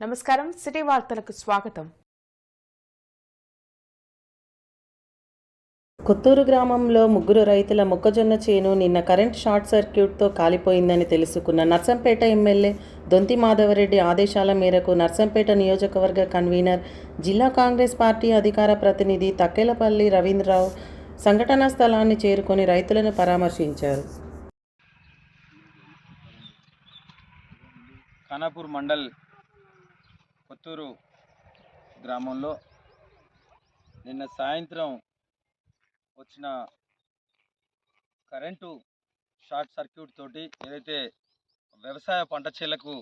నమస్కారం. సిటీ వార్తలకు స్వాగతం. కొత్తూరు గ్రామంలో ముగ్గురు రైతుల మొక్కజొన్న చేను నిన్న కరెంట్ షార్ట్ సర్క్యూట్తో కాలిపోయిందని తెలుసుకున్న నర్సంపేట ఎమ్మెల్యే దొంతి మాధవరెడ్డి ఆదేశాల మేరకు నర్సంపేట నియోజకవర్గ కన్వీనర్ జిల్లా కాంగ్రెస్ పార్టీ అధికార ప్రతినిధి తక్కెలపల్లి రవీంద్రరావు సంఘటనా స్థలాన్ని చేరుకొని రైతులను పరామర్శించారు. ఖానాపూర్ మండల్ కొత్తూరు గ్రామంలో నిన్న సాయంత్రం వచ్చిన కరెంటు షార్ట్ సర్క్యూట్ తోటి ఏదైతే వ్యవసాయ పంట చేలకు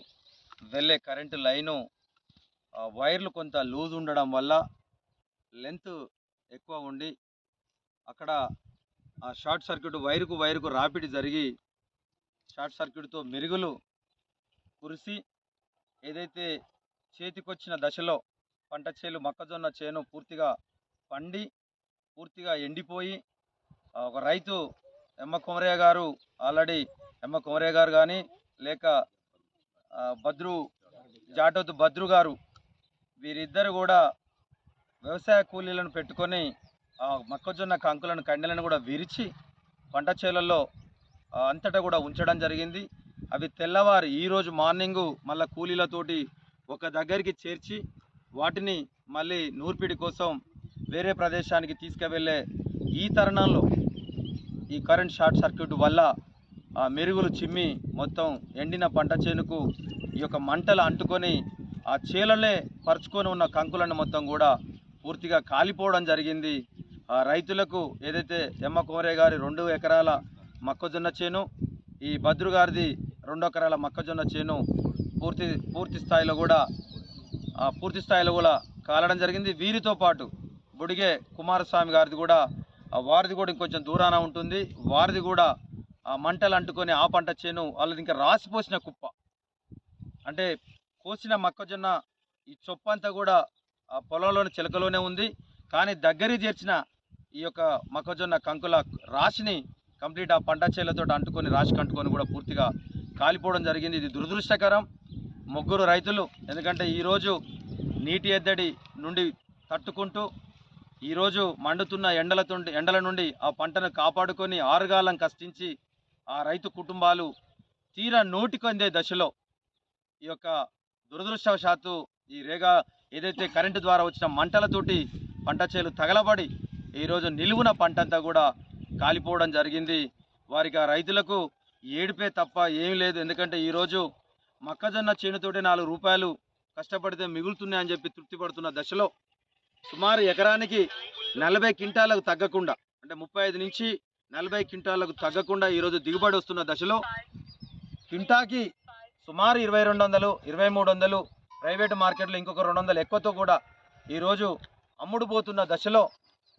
వెళ్ళే కరెంటు లైను ఆ వైర్లు కొంత లూజ్ ఉండడం వల్ల లెంత్ ఎక్కువ ఉండి అక్కడ ఆ షార్ట్ సర్క్యూట్ వైరుకు వైరుకు రాపిడి జరిగి షార్ట్ సర్క్యూట్తో మెరుగులు కురిసి ఏదైతే చేతికొచ్చిన దశలో పంట చేలు మొక్కజొన్న చేను పూర్తిగా పండి పూర్తిగా ఎండిపోయి ఒక రైతు ఎమ్మ కుమరయ్య గారు ఆల్రెడీ ఎమ్మ కుమరయ్య గారు కానీ లేక భద్రు జాటోతు భద్రు గారు వీరిద్దరు కూడా వ్యవసాయ కూలీలను పెట్టుకొని ఆ మొక్కజొన్న కంకులను కండెలను కూడా విరిచి పంట చేలల్లో అంతటా కూడా ఉంచడం జరిగింది. అవి తెల్లవారి ఈరోజు మార్నింగు మళ్ళీ కూలీలతోటి ఒక దగ్గరికి చేర్చి వాటిని మళ్ళీ నూర్పిడి కోసం వేరే ప్రదేశానికి తీసుకువెళ్ళే ఈ తరుణంలో ఈ కరెంట్ షార్ట్ సర్క్యూట్ వల్ల ఆ మెరుగులు చిమ్మి మొత్తం ఎండిన పంట చేనుకు ఈ యొక్క మంటలు అంటుకొని ఆ చేలలే పరుచుకొని ఉన్న కంకులను మొత్తం కూడా పూర్తిగా కాలిపోవడం జరిగింది. ఆ రైతులకు ఏదైతే ఎమ్మ కోరే గారి రెండు ఎకరాల మొక్కజొన్న చేను ఈ భద్రు గారిది రెండు ఎకరాల మొక్కజొన్న చేను పూర్తి పూర్తి స్థాయిలో కూడా పూర్తి స్థాయిలో కూడా కాలడం జరిగింది. వీరితో పాటు బుడిగే కుమారస్వామి గారిది కూడా ఆ వారిది కూడా ఇంకొంచెం దూరాన ఉంటుంది. వారిది కూడా ఆ మంటలు అంటుకొని ఆ పంట చేను వాళ్ళది ఇంకా రాసిపోసిన కుప్ప. అంటే కోసిన మొక్కజొన్న ఈ చొప్పంతా కూడా ఆ పొలంలోని చిలకలోనే ఉంది. కానీ దగ్గరికి చేర్చిన ఈ యొక్క మొక్కజొన్న కంకుల రాశిని కంప్లీట్ ఆ పంట చేలతో అంటుకొని రాశి కంటుకొని కూడా పూర్తిగా కాలిపోవడం జరిగింది. ఇది దురదృష్టకరం. ముగ్గురు రైతులు. ఎందుకంటే ఈరోజు నీటి ఎద్దడి నుండి తట్టుకుంటూ ఈరోజు మండుతున్న ఎండలతో ఎండల నుండి ఆ పంటను కాపాడుకొని ఆరుగాలం కష్టించి ఆ రైతు కుటుంబాలు తీరా నోటికొందే దశలో ఈ యొక్క దురదృష్టవశాత్తు ఈ రేగా ఏదైతే కరెంటు ద్వారా వచ్చిన మంటలతోటి పంట చేలు తగలబడి ఈరోజు నిలువున పంట అంతా కూడా కాలిపోవడం జరిగింది. వారికి ఆ రైతులకు ఏడిపే తప్ప ఏమీ లేదు. ఎందుకంటే ఈరోజు మొక్కజొన్న చేనుతోటి నాలుగు రూపాయలు కష్టపడితే మిగులుతున్నాయని చెప్పి తృప్తి పడుతున్న దశలో సుమారు ఎకరానికి నలభై క్వింటాలకు తగ్గకుండా అంటే ముప్పై ఐదు నుంచి నలభై క్వింటాలకు తగ్గకుండా ఈరోజు దిగుబడి వస్తున్న దశలో క్వింటాకి సుమారు ఇరవై రెండు వందలు ఇరవై మూడు వందలు ప్రైవేట్ మార్కెట్లో ఇంకొక రెండు వందలు ఎక్కువతో కూడా ఈరోజు అమ్ముడుపోతున్న దశలో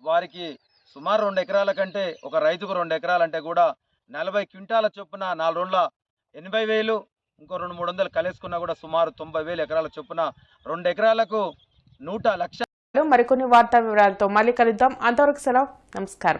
వారికి సుమారు రెండు ఎకరాల కంటే ఒక రైతుకు రెండు ఎకరాలంటే కూడా నలభై క్వింటాల చొప్పున నాలుగు రోజుల ఎనభై వేలు ఇంకో రెండు మూడు వందలు కలేసుకున్నా కూడా సుమారు తొంభై వేలు ఎకరాల చొప్పున రెండు ఎకరాలకు నూట లక్ష మరికొన్ని వార్తా వివరాలతో మళ్ళీ కలుద్దాం. అంతవరకు సెలవు. నమస్కారం.